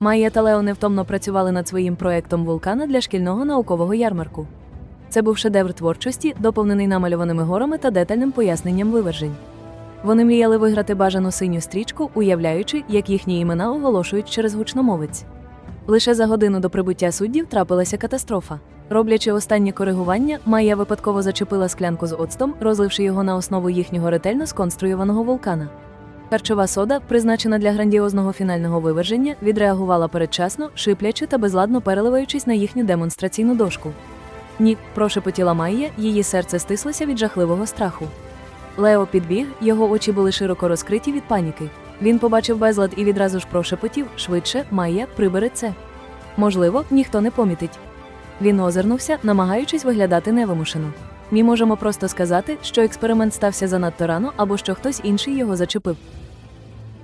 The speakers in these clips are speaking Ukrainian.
Майя та Лео невтомно працювали над своїм проектом вулкана для шкільного наукового ярмарку. Це був шедевр творчості, доповнений намальованими горами та детальним поясненням вивержень. Вони мріяли виграти бажану синю стрічку, уявляючи, як їхні імена оголошують через гучномовець. Лише за годину до прибуття суддів трапилася катастрофа. Роблячи останнє коригування, Майя випадково зачепила склянку з оцтом, розливши його на основу їхнього ретельно сконструйованого вулкана. Харчова сода, призначена для грандіозного фінального виверження, відреагувала передчасно, шиплячи та безладно переливаючись на їхню демонстраційну дошку. Ні, прошепотіла Майя, її серце стислося від жахливого страху. Лео підбіг, його очі були широко розкриті від паніки. Він побачив безлад і відразу ж прошепотів швидше, Майя, прибери це. Можливо, ніхто не помітить. Він озирнувся, намагаючись виглядати невимушено. Ми можемо просто сказати, що експеримент стався занадто рано або що хтось інший його зачепив.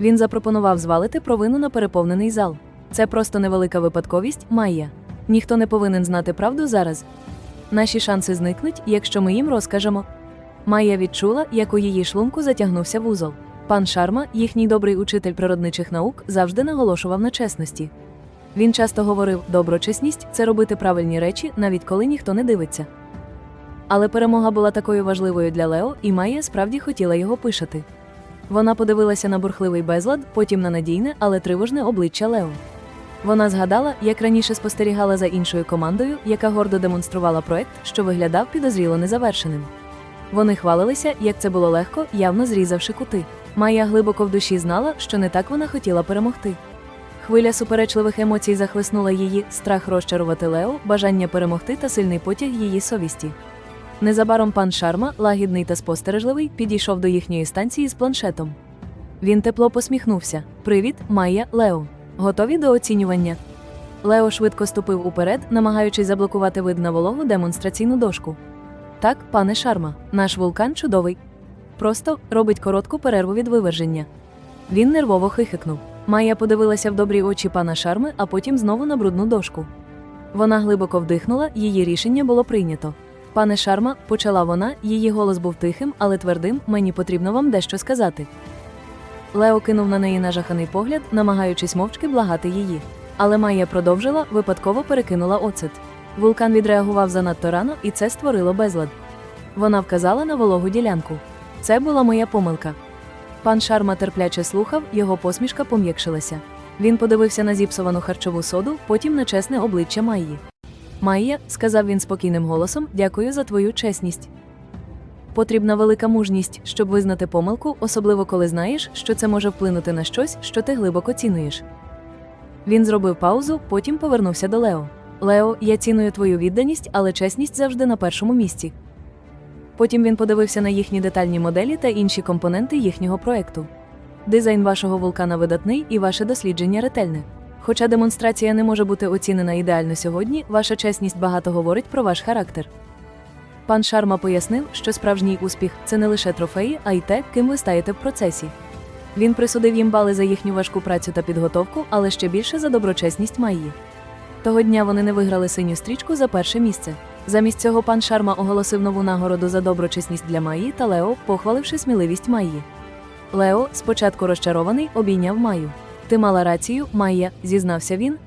Він запропонував звалити провину на переповнений зал. Це просто невелика випадковість, Майя. Ніхто не повинен знати правду зараз. Наші шанси зникнуть, якщо ми їм розкажемо. Майя відчула, як у її шлунку затягнувся вузол. Пан Шарма, їхній добрий учитель природничих наук, завжди наголошував на чесності. Він часто говорив: доброчесність це робити правильні речі, навіть коли ніхто не дивиться. Але перемога була такою важливою для Лео, і Майя справді хотіла його пишати. Вона подивилася на бурхливий безлад, потім на надійне, але тривожне обличчя Лео. Вона згадала, як раніше спостерігала за іншою командою, яка гордо демонструвала проект, що виглядав підозріло незавершеним. Вони хвалилися, як це було легко, явно зрізавши кути. Майя глибоко в душі знала, що не так вона хотіла перемогти. Хвиля суперечливих емоцій захлеснула її, страх розчарувати Лео, бажання перемогти та сильний потяг її совісті. Незабаром пан Шарма, лагідний та спостережливий, підійшов до їхньої станції з планшетом. Він тепло посміхнувся. Привіт, Майя, Лео. Готові до оцінювання? Лео швидко ступив уперед, намагаючись заблокувати вид на вологу демонстраційну дошку. Так, пане Шарма, наш вулкан чудовий. Просто робить коротку перерву від виверження. Він нервово хихикнув. Майя подивилася в добрі очі пана Шарми, а потім знову на брудну дошку. Вона глибоко вдихнула, її рішення було прийнято. Пане Шарма, почала вона, її голос був тихим, але твердим, мені потрібно вам дещо сказати. Лео кинув на неї нажаханий погляд, намагаючись мовчки благати її. Але Майя продовжила, випадково перекинула оцет. Вулкан відреагував занадто рано, і це створило безлад. Вона вказала на вологу ділянку. Це була моя помилка. Пан Шарма терпляче слухав, його посмішка пом'якшилася. Він подивився на зіпсовану харчову соду, потім на чесне обличчя Майї. Майя, сказав він спокійним голосом, дякую за твою чесність. Потрібна велика мужність, щоб визнати помилку, особливо коли знаєш, що це може вплинути на щось, що ти глибоко цінуєш. Він зробив паузу, потім повернувся до Лео. Лео, я ціную твою відданість, але чесність завжди на першому місці. Потім він подивився на їхні детальні моделі та інші компоненти їхнього проекту. Дизайн вашого вулкана видатний і ваше дослідження ретельне. Хоча демонстрація не може бути оцінена ідеально сьогодні, ваша чесність багато говорить про ваш характер. Пан Шарма пояснив, що справжній успіх це не лише трофеї, а й те, ким ви стаєте в процесі. Він присудив їм бали за їхню важку працю та підготовку, але ще більше за доброчесність Майї. Того дня вони не виграли синю стрічку за перше місце. Замість цього пан Шарма оголосив нову нагороду за доброчесність для Майї та Лео, похваливши сміливість Майї. Лео, спочатку розчарований, обійняв Майю. Ти мала рацію, Майя, зізнався він,